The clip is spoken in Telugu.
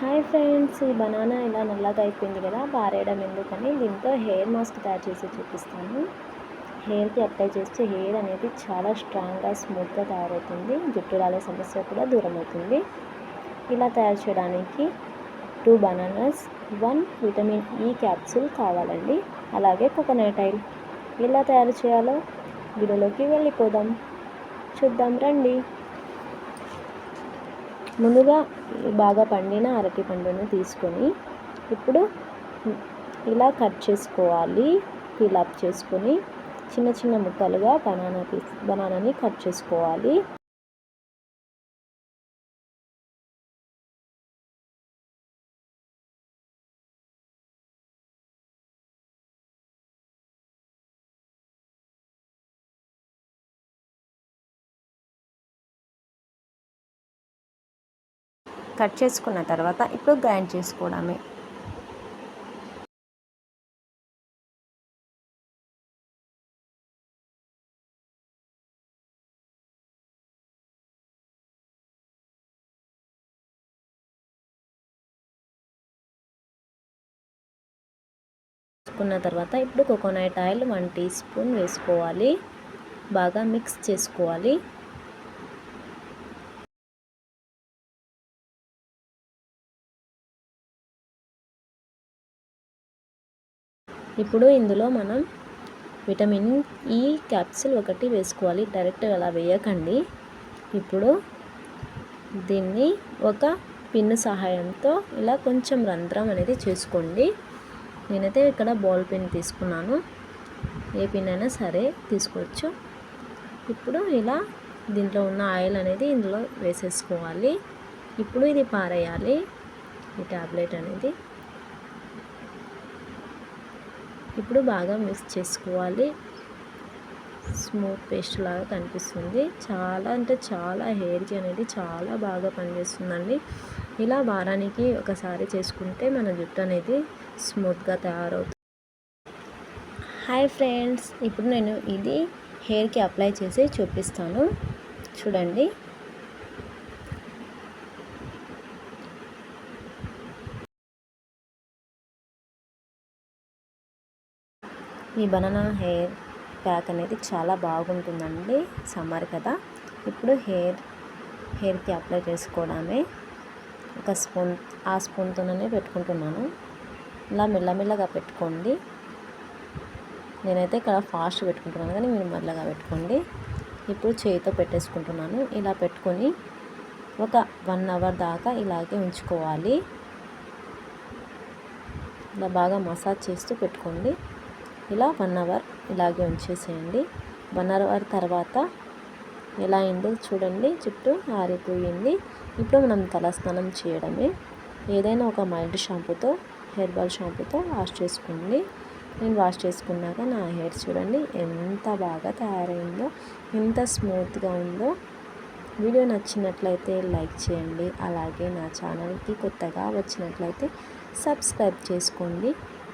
హాయ్ ఫ్రెండ్స్ ఈ బనానా ఇలా నల్లగా అయిపోయింది కదా పారేయడం ఎందుకని దీంతో హెయిర్ మాస్క్ తయారు చేసి చూపిస్తాను. హెయిర్కి అప్లై చేస్తే హెయిర్ అనేది చాలా స్ట్రాంగ్గా స్మూత్గా తయారవుతుంది. జుట్టు రాలే సమస్య కూడా దూరం అవుతుంది. ఇలా తయారు చేయడానికి two bananas one vitamin E capsule కావాలండి. అలాగే కోకోనట్ ఆయిల్ ఎలా తయారు చేయాలో వీడియోలోకి వెళ్ళిపోదాం. చూద్దాం రండి. ముందుగా బాగా పండిన అరటి పండును తీసుకొని ఇప్పుడు ఇలా కట్ చేసుకోవాలి. అప్ చేసుకొని చిన్న చిన్న ముక్కలుగా బనానా పీస్ బనానాని కట్ చేసుకోవాలి. కట్ చేసుకున్న తర్వాత ఇప్పుడు గ్రైండ్ చేసుకోవడమే. వేసుకున్న తర్వాత ఇప్పుడు coconut oil one teaspoon వేసుకోవాలి. బాగా మిక్స్ చేసుకోవాలి. ఇప్పుడు ఇందులో మనం విటమిన్ ఈ క్యాప్సిల్ ఒకటి వేసుకోవాలి. డైరెక్ట్ అలా వేయకండి. ఇప్పుడు దీన్ని ఒక పిన్ను సహాయంతో ఇలా కొంచెం రంధ్రం అనేది చేసుకోండి. నేనైతే ఇక్కడ బాల్ పిన్ తీసుకున్నాను. ఏ పిన్ అయినా సరే తీసుకోవచ్చు. ఇప్పుడు ఇలా దీంట్లో ఉన్న ఆయిల్ అనేది ఇందులో వేసేసుకోవాలి. ఇప్పుడు ఇది పారేయాలి. ఈ ట్యాబ్లెట్ అనేది. ఇప్పుడు బాగా మిక్స్ చేసుకోవాలి. స్మూత్ పేస్ట్ లాగా కనిపిస్తుంది. చాలా అంటే చాలా హెయిర్కి అనేది చాలా బాగా పనిచేస్తుందండి. ఇలా వారానికి ఒకసారి చేసుకుంటే మన జుట్టు అనేది స్మూత్గా తయారవుతుంది. హాయ్ ఫ్రెండ్స్ ఇప్పుడు నేను ఇది హెయిర్కి అప్లై చేసి చూపిస్తాను. చూడండి. ఈ బనానా హెయిర్ ప్యాక్ అనేది చాలా బాగుంటుందండి. సమ్మర్ కదా. ఇప్పుడు హెయిర్ హెయిర్కి అప్లై చేసుకోవడమే. ఒక స్పూన్ ఆ స్పూన్తోనే పెట్టుకుంటున్నాను. ఇలా మెల్లమెల్లగా పెట్టుకోండి. నేనైతే ఇక్కడ ఫాస్ట్ పెట్టుకుంటున్నాను కానీ మీరు మెల్లగా పెట్టుకోండి. ఇప్పుడు చేయితో పెట్టేసుకుంటున్నాను. ఇలా పెట్టుకొని ఒక వన్ అవర్ దాకా ఇలాగే ఉంచుకోవాలి. ఇలా బాగా మసాజ్ చేస్తూ పెట్టుకోండి. ఇలా వన్ అవర్ ఇలాగే ఉంచేసేయండి. వన్ అవర్ తర్వాత ఎలా అయిందో చూడండి. చుట్టూ ఆరిపోయింది. ఇప్పుడు మనం తలస్నానం చేయడమే. ఏదైనా ఒక మైల్డ్ షాంపూతో హెయిర్ షాంపూతో వాష్ చేసుకోండి. నేను వాష్ చేసుకున్నాక నా హెయిర్ చూడండి ఎంత బాగా తయారైందో ఎంత స్మూత్గా ఉందో. వీడియో నచ్చినట్లయితే లైక్ చేయండి. అలాగే నా ఛానల్కి కొత్తగా వచ్చినట్లయితే సబ్స్క్రైబ్ చేసుకోండి.